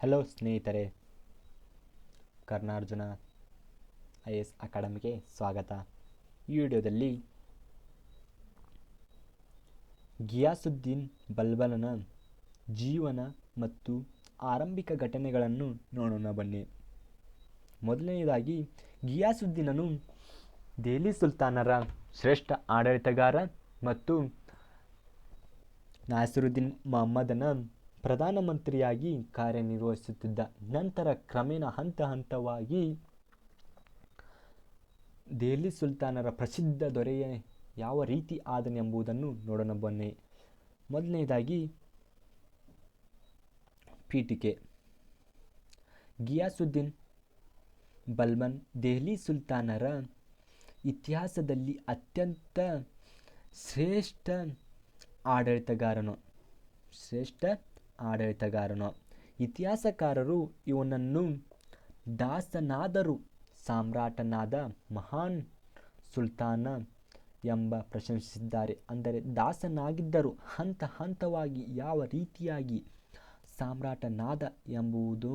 Hello ಸ್ನೇಹಿತರೆ. ಕರ್ನಾರ್ಜುನ I S ಅಕಾಡೆಮಿಗೆ ಸ್ವಾಗತ. ಈ ವಿಡಿಯೋದಲ್ಲಿ ಗಿಯಾಸುದ್ದೀನ್ ಬಲ್ಬಲನ ಜೀವನ ಮತ್ತು ಆರಂಭಿಕ ಘಟನೆಗಳನ್ನು ನೋಡೋಣ ಬನ್ನಿ. ಮೊದಲನೆಯದಾಗಿ, ಗಿಯಾಸುದ್ದೀನನು ದೆಹಲಿ ಸುಲ್ತಾನರ ಶ್ರೇಷ್ಠ ಆಡಳಿತಗಾರ ಮತ್ತು ನಾಸಿರುದ್ದೀನ್ ಮಹಮ್ಮದನ ಪ್ರಧಾನಮಂತ್ರಿಯಾಗಿ ಕಾರ್ಯನಿರ್ವಹಿಸುತ್ತಿದ್ದ ನಂತರ ಕ್ರಮೇಣ ಹಂತ ಹಂತವಾಗಿ ದೆಹಲಿ ಸುಲ್ತಾನರ ಪ್ರಸಿದ್ಧ ದೊರೆಯ ಯಾವ ರೀತಿ ಆದನೆ ಎಂಬುದನ್ನು ನೋಡೋಣ ಬನ್ನಿ. ಮೊದಲನೇದಾಗಿ ಪೀಠಿಕೆ. ಗಿಯಾಸುದ್ದೀನ್ ಬಲ್ಬನ್ ದೆಹಲಿ ಸುಲ್ತಾನರ ಇತಿಹಾಸದಲ್ಲಿ ಅತ್ಯಂತ ಶ್ರೇಷ್ಠ ಆಡಳಿತಗಾರನು. ಶ್ರೇಷ್ಠ ಆಡಳಿತಗಾರನು. ಇತಿಹಾಸಕಾರರು ಇವನನ್ನು ದಾಸನಾದರು ಸಾಮ್ರಾಟನಾದ ಮಹಾನ್ ಸುಲ್ತಾನ ಎಂಬ ಪ್ರಶಂಸಿಸಿದ್ದಾರೆ. ಅಂದರೆ ದಾಸನಾಗಿದ್ದರು ಹಂತ ಹಂತವಾಗಿ ಯಾವ ರೀತಿಯಾಗಿ ಸಾಮ್ರಾಟನಾದ ಎಂಬುದು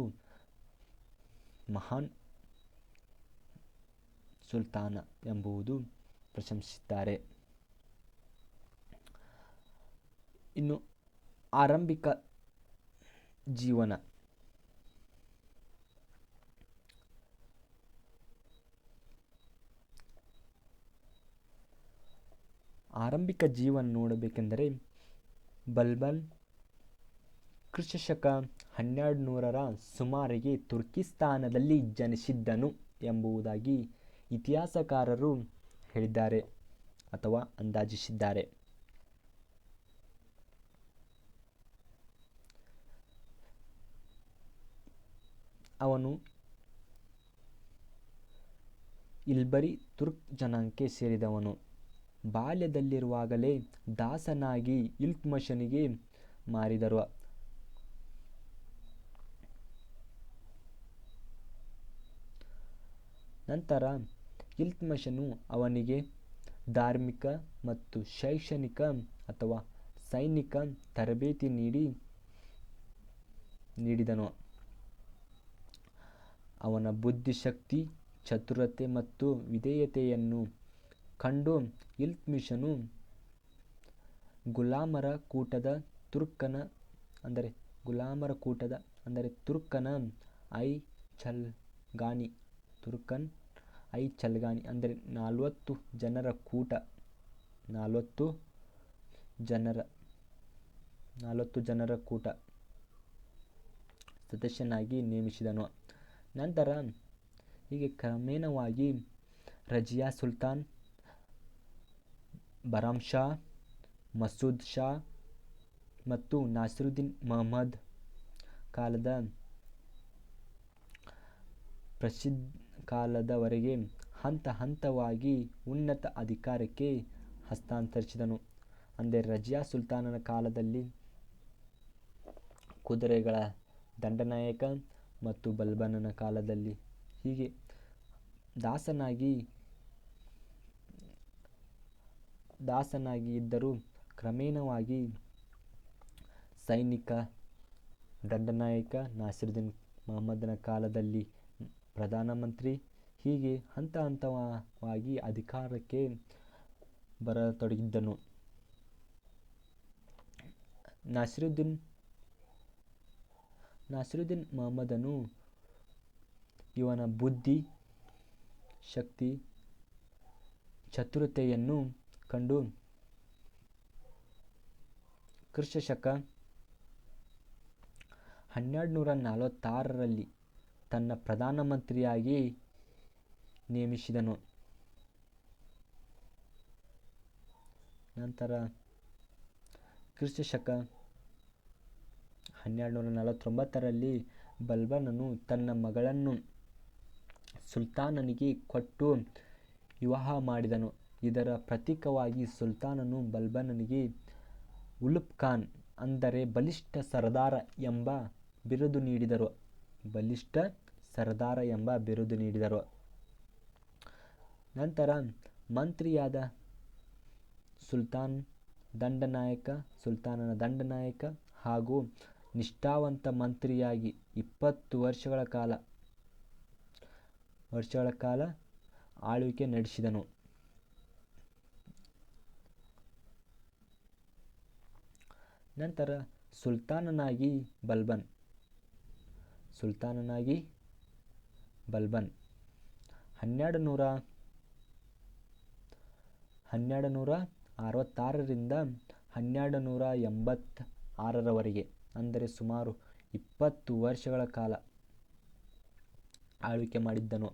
ಮಹಾನ್ ಸುಲ್ತಾನ ಎಂಬುವುದು ಪ್ರಶಂಸಿಸಿದ್ದಾರೆ. ಇನ್ನು ಆರಂಭಿಕ ಜೀವನ. ಆರಂಭಿಕ ಜೀವನ ನೋಡಬೇಕೆಂದರೆ ಬಲ್ಬನ್ ಕ್ರಿಸ್ತಶಕ ಹನ್ನೆರಡು ನೂರರ ಸುಮಾರಿಗೆ ತುರ್ಕಿಸ್ತಾನದಲ್ಲಿ ಜನಿಸಿದ್ದನು ಎಂಬುದಾಗಿ ಇತಿಹಾಸಕಾರರು ಹೇಳಿದ್ದಾರೆ ಅಥವಾ ಅಂದಾಜಿಸಿದ್ದಾರೆ. ಅವನು ಇಲ್ಬರಿ ತುರ್ಕ್ ಜನಾಂಗಕ್ಕೆ ಸೇರಿದವನು. ಬಾಲ್ಯದಲ್ಲಿರುವಾಗಲೇ ದಾಸನಾಗಿ ಇಲ್ತ್ಮಷನಿಗೆ ಮಾರಿದರು. ನಂತರ ಇಲ್ತ್ಮಷನು ಅವನಿಗೆ ಧಾರ್ಮಿಕ ಮತ್ತು ಶೈಕ್ಷಣಿಕ ಅಥವಾ ಸೈನಿಕ ತರಬೇತಿ ನೀಡಿ, ನೀಡಿದನು. ಅವನ ಬುದ್ಧಿಶಕ್ತಿ, ಚತುರತೆ ಮತ್ತು ವಿಧೇಯತೆಯನ್ನು ಕಂಡು ಇಲ್ತ್ಮಿಷನು ಗುಲಾಮರ ಕೂಟದ ತುರ್ಕನ ಅಂದರೆ ಗುಲಾಮರ ಕೂಟದ ಅಂದರೆ ತುರ್ಕನ ಐ ಚಲ್ಗಾನಿ ತುರ್ಕನ್ ಐ ಚಲ್ಗಾನಿ ಅಂದರೆ ನಲವತ್ತು ಜನರ ಕೂಟ, ನಲವತ್ತು ಜನರ ನಲವತ್ತು ಜನರ ಕೂಟ ಸದಸ್ಯನಾಗಿ ನೇಮಿಸಿದನು. ನಂತರ ಹೀಗೆ ಕ್ರಮೇಣವಾಗಿ ರಜಿಯಾ ಸುಲ್ತಾನ್ ಬರಾಮ್ ಶಾ, ಮಸೂದ್ ಶಾ ಮತ್ತು ನಾಸಿರುದ್ದೀನ್ ಮಹಮ್ಮದ್ ಕಾಲದ ಪ್ರಸಿದ್ಧ ಕಾಲದವರೆಗೆ ಹಂತ ಹಂತವಾಗಿ ಉನ್ನತ ಅಧಿಕಾರಕ್ಕೆ ಹಸ್ತಾಂತರಿಸಿದನು. ಅಂದರೆ ರಜಿಯಾ ಸುಲ್ತಾನನ ಕಾಲದಲ್ಲಿ ಕುದುರೆಗಳ ದಂಡನಾಯಕ ಮತ್ತು ಬಲ್ಬನನ ಕಾಲದಲ್ಲಿ. ಹೀಗೆ ದಾಸನಾಗಿ ದಾಸನಾಗಿ ಇದ್ದರೂ ಕ್ರಮೇಣವಾಗಿ ಸೈನಿಕ, ದಂಡನಾಯಕ ನಾಸಿರುದ್ದೀನ್ ಮಹಮ್ಮದನ ಕಾಲದಲ್ಲಿ ಪ್ರಧಾನಮಂತ್ರಿ ಹೀಗೆ ಹಂತ ಹಂತವಾಗಿ ಅಧಿಕಾರಕ್ಕೆ ಬರತೊಡಗಿದ್ದನು. ನಾಸಿರುದ್ದೀನ್ ನಾಸಿರುದ್ದೀನ್ ಮೊಹಮ್ಮದನು ಇವನ ಬುದ್ಧಿ, ಶಕ್ತಿ, ಚತುರತೆಯನ್ನು ಕಂಡು ಕ್ರಿಸ್ತಶಕ ಹನ್ನೆರಡು ನೂರ ನಲವತ್ತಾರರಲ್ಲಿ ತನ್ನ ಪ್ರಧಾನಮಂತ್ರಿಯಾಗಿ ನೇಮಿಸಿದನು. ನಂತರ ಕ್ರಿಸ್ತಶಕ ಹನ್ನೆರಡು ನೂರ ನಲವತ್ತೊಂಬತ್ತರಲ್ಲಿ ಬಲ್ಬನನು ತನ್ನ ಮಗಳನ್ನು ಸುಲ್ತಾನನಿಗೆ ಕೊಟ್ಟು ವಿವಾಹ ಮಾಡಿದನು. ಇದರ ಪ್ರತೀಕವಾಗಿ ಸುಲ್ತಾನನು ಬಲ್ಬನನಿಗೆ ಉಲುಪ್ ಖಾನ್ ಅಂದರೆ ಬಲಿಷ್ಠ ಸರದಾರ ಎಂಬ ಬಿರುದು ನೀಡಿದರು. ಬಲಿಷ್ಠ ಸರದಾರ ಎಂಬ ಬಿರುದು ನೀಡಿದರು. ನಂತರ ಮಂತ್ರಿಯಾದ ಸುಲ್ತಾನ್ ದಂಡನಾಯಕ, ಸುಲ್ತಾನನ ದಂಡನಾಯಕ ಹಾಗೂ ನಿಷ್ಠಾವಂತ ಮಂತ್ರಿಯಾಗಿ ಇಪ್ಪತ್ತು ವರ್ಷಗಳ ಕಾಲ ವರ್ಷಗಳ ಕಾಲ ಆಳ್ವಿಕೆ ನಡೆಸಿದನು. ನಂತರ ಸುಲ್ತಾನನಾಗಿ ಬಲ್ಬನ್ ಸುಲ್ತಾನನಾಗಿ ಬಲ್ಬನ್. ಹನ್ನೆರಡು ನೂರ ಹನ್ನೆರಡು ನೂರ ಅರವತ್ತಾರರಿಂದ ಹನ್ನೆರಡು ನೂರ ಎಂಬತ್ತ ಆರರವರೆಗೆ ಅಂದರೆ ಸುಮಾರು ಇಪ್ಪತ್ತು ವರ್ಷಗಳ ಕಾಲ ಆಳ್ವಿಕೆ ಮಾಡಿದ್ದನು.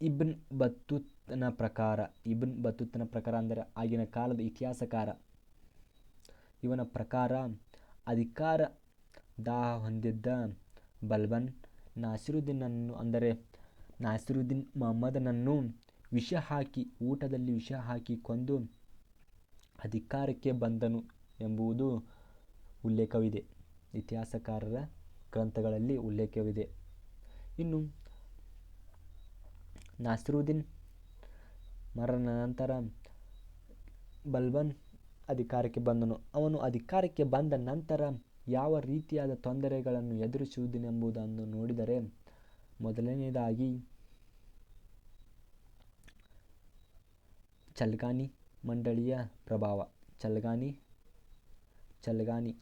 ಇಬ್ನ್ ಬತ್ತೂತನ ಪ್ರಕಾರ, ಇಬ್ನ್ ಬತ್ತೂತನ ಪ್ರಕಾರ ಅಂದರೆ ಆಗಿನ ಕಾಲದ ಇತಿಹಾಸಕಾರ. ಇವನ ಪ್ರಕಾರ ಅಧಿಕಾರ ದಾಹ ಹೊಂದಿದ್ದ ಬಲ್ಬನ್ ನಾಸಿರುದ್ದೀನನ್ನು ಅಂದರೆ ನಾಸಿರುದ್ದೀನ್ ಮೊಹಮ್ಮದನನ್ನು ವಿಷ ಹಾಕಿ, ಊಟದಲ್ಲಿ ವಿಷ ಹಾಕಿ ಕೊಂದು ಅಧಿಕಾರಕ್ಕೆ ಬಂದನು ಎಂಬುದು ಉಲ್ಲೇಖವಿದೆ. ಇತಿಹಾಸಕಾರರ ಗ್ರಂಥಗಳಲ್ಲಿ ಉಲ್ಲೇಖವಿದೆ. ಇನ್ನು ನಾಸಿರುದ್ದೀನ್ ಮರಣ ನಂತರ ಬಲ್ಬನ್ ಅಧಿಕಾರಕ್ಕೆ ಬಂದನು. ಅವನು ಅಧಿಕಾರಕ್ಕೆ ಬಂದ ನಂತರ ಯಾವ ರೀತಿಯಾದ ತೊಂದರೆಗಳನ್ನು ಎದುರಿಸುವುದೆಂಬುದನ್ನು ನೋಡಿದರೆ ಮೊದಲನೆಯದಾಗಿ ಚಲ್ಗಾನಿ ಮಂಡಳಿಯ ಪ್ರಭಾವ. ಚಲ್ಗಾನಿ ಚಲ್ಗಾನಿ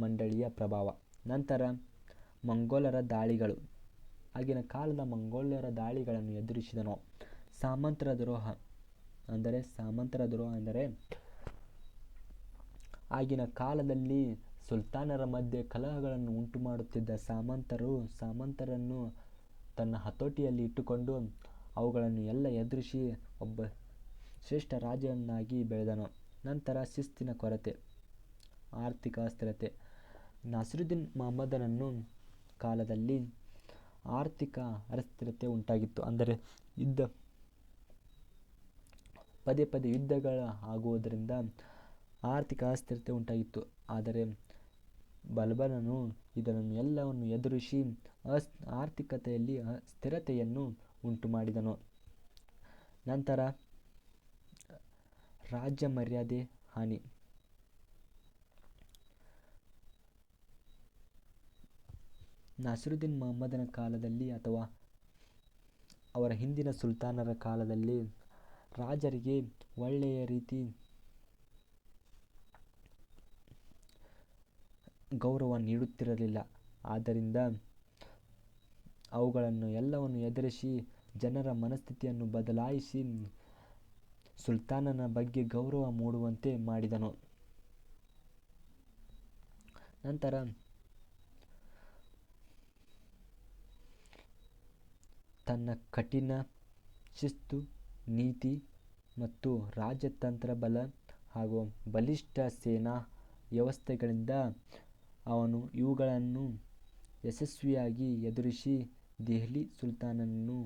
ಮಂಡಳಿಯ ಪ್ರಭಾವ. ನಂತರ ಮಂಗೋಲರ ದಾಳಿಗಳು. ಆಗಿನ ಕಾಲದ ಮಂಗೋಲರ ದಾಳಿಗಳನ್ನು ಎದುರಿಸಿದನು. ಸಾಮಂತರ ದ್ರೋಹ ಅಂದರೆ, ಸಾಮಂತರ ದ್ರೋಹ ಅಂದರೆ, ಆಗಿನ ಕಾಲದಲ್ಲಿ ಸುಲ್ತಾನರ ಮಧ್ಯೆ ಕಲಹಗಳನ್ನು ಉಂಟು ಮಾಡುತ್ತಿದ್ದ ಸಾಮಂತರು ಸಾಮಂತರನ್ನು ತನ್ನ ಹತೋಟಿಯಲ್ಲಿ ಇಟ್ಟುಕೊಂಡು ಅವುಗಳನ್ನು ಎಲ್ಲ ಎದುರಿಸಿ ಒಬ್ಬ ಶ್ರೇಷ್ಠ ರಾಜನನ್ನಾಗಿ ಬೆಳೆದನು. ನಂತರ ಶಿಸ್ತಿನ ಕೊರತೆ, ಆರ್ಥಿಕ ಅಸ್ಥಿರತೆ. ನಾಸಿರುದ್ದೀನ್ ಮೊಹಮ್ಮದನನ್ನು ಕಾಲದಲ್ಲಿ ಆರ್ಥಿಕ ಅಸ್ಥಿರತೆ ಉಂಟಾಗಿತ್ತು. ಅಂದರೆ ಯುದ್ಧ, ಪದೇ ಪದೇ ಯುದ್ಧಗಳ ಆಗುವುದರಿಂದ ಆರ್ಥಿಕ ಅಸ್ಥಿರತೆ ಉಂಟಾಗಿತ್ತು. ಆದರೆ ಬಲ್ಬನನು ಇದನ್ನು ಎಲ್ಲವನ್ನು ಎದುರಿಸಿ ಅಸ್, ಆರ್ಥಿಕತೆಯಲ್ಲಿ ಸ್ಥಿರತೆಯನ್ನು ಉಂಟು ಮಾಡಿದನು ನಂತರ ರಾಜ್ಯ ಮರ್ಯಾದೆ, ಹಾನಿ. ನಾಸಿರುದ್ದೀನ್ ಮೊಹಮ್ಮದನ ಕಾಲದಲ್ಲಿ ಅಥವಾ ಅವರ ಹಿಂದಿನ ಸುಲ್ತಾನರ ಕಾಲದಲ್ಲಿ ರಾಜರಿಗೆ ಒಳ್ಳೆಯ ರೀತಿ ಗೌರವ ನೀಡುತ್ತಿರಲಿಲ್ಲ. ಆದ್ದರಿಂದ ಅವುಗಳನ್ನು ಎಲ್ಲವನ್ನು ಎದುರಿಸಿ ಜನರ ಮನಸ್ಥಿತಿಯನ್ನು ಬದಲಾಯಿಸಿ ಸುಲ್ತಾನನ ಬಗ್ಗೆ ಗೌರವ ಮೂಡುವಂತೆ ಮಾಡಿದನು. ನಂತರ ತನ್ನ ಕಠಿಣ ಶಿಸ್ತು, ನೀತಿ ಮತ್ತು ರಾಜತಂತ್ರ ಬಲ ಹಾಗೂ ಬಲಿಷ್ಠ ಸೇನಾ ವ್ಯವಸ್ಥೆಗಳಿಂದ ಅವನು ಇವುಗಳನ್ನು ಯಶಸ್ವಿಯಾಗಿ ಎದುರಿಸಿ ದೆಹಲಿ ಸುಲ್ತಾನನನ್ನು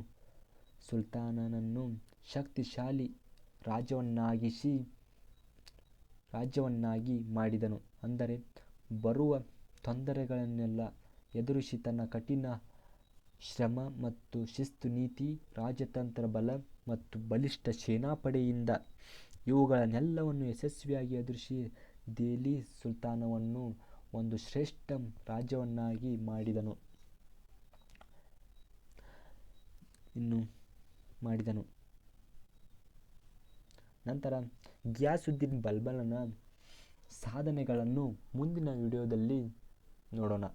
ಸುಲ್ತಾನನನ್ನು ಶಕ್ತಿಶಾಲಿ ರಾಜ್ಯವನ್ನಾಗಿಸಿ, ರಾಜ್ಯವನ್ನಾಗಿ ಮಾಡಿದನು. ಅಂದರೆ ಬರುವ ತೊಂದರೆಗಳನ್ನೆಲ್ಲ ಎದುರಿಸಿ ತನ್ನ ಕಠಿಣ ಶ್ರಮ ಮತ್ತು ಶಿಸ್ತು ನೀತಿ, ರಾಜತಂತ್ರ ಬಲ ಮತ್ತು ಬಲಿಷ್ಠ ಸೇನಾಪಡೆಯಿಂದ ಇವುಗಳನ್ನೆಲ್ಲವನ್ನು ಯಶಸ್ವಿಯಾಗಿ ಎದುರಿಸಿ ದೆಹಲಿ ಸುಲ್ತಾನವನ್ನು ಒಂದು ಶ್ರೇಷ್ಠ ರಾಜ್ಯವನ್ನಾಗಿ ಮಾಡಿದನು. ಇನ್ನು ಮಾಡಿದನು. ನಂತರ ಗಿಯಾಸುದ್ದೀನ್ ಬಲ್ಬಲನ ಸಾಧನೆಗಳನ್ನು ಮುಂದಿನ ವಿಡಿಯೋದಲ್ಲಿ ನೋಡೋಣ.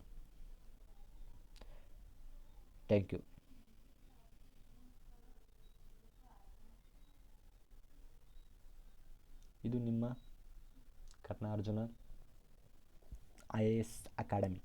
ಥ್ಯಾಂಕ್ ಯು ಇದು ನಿಮ್ಮ Karnarjuna I A S academy.